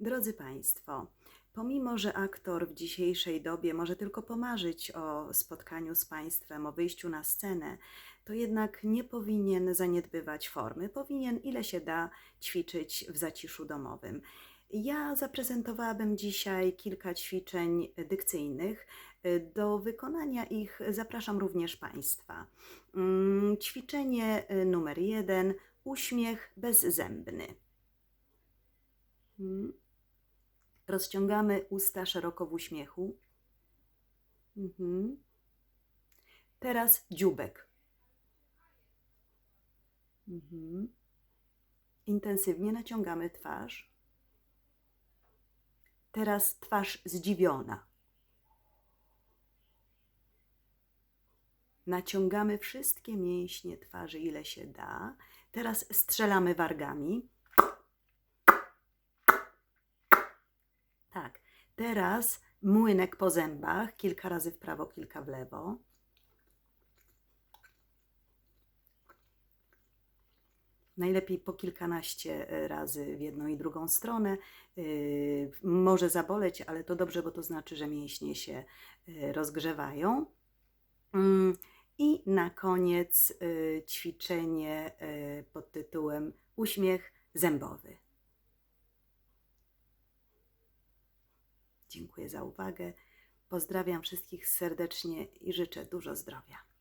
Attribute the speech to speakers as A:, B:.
A: Drodzy Państwo, pomimo że aktor w dzisiejszej dobie może tylko pomarzyć o spotkaniu z Państwem, o wyjściu na scenę, to jednak nie powinien zaniedbywać formy. Powinien, ile się da, ćwiczyć w zaciszu domowym. Ja zaprezentowałabym dzisiaj kilka ćwiczeń dykcyjnych. Do wykonania ich zapraszam również Państwa. Mm, Ćwiczenie numer jeden: uśmiech bezzębny. Mm. Rozciągamy usta szeroko w uśmiechu. Mhm. Teraz dzióbek. Mhm. Intensywnie naciągamy twarz. Teraz twarz zdziwiona. Naciągamy wszystkie mięśnie twarzy, ile się da. Teraz strzelamy wargami. Tak. Teraz młynek po zębach, kilka razy w prawo, kilka w lewo. Najlepiej po kilkanaście e, razy w jedną i drugą stronę. Yy, Może zaboleć, ale to dobrze, bo to znaczy, że mięśnie się e, rozgrzewają. Mm, I na koniec ćwiczenie pod tytułem Uśmiech zębowy. Dziękuję za uwagę. Pozdrawiam wszystkich serdecznie i życzę dużo zdrowia.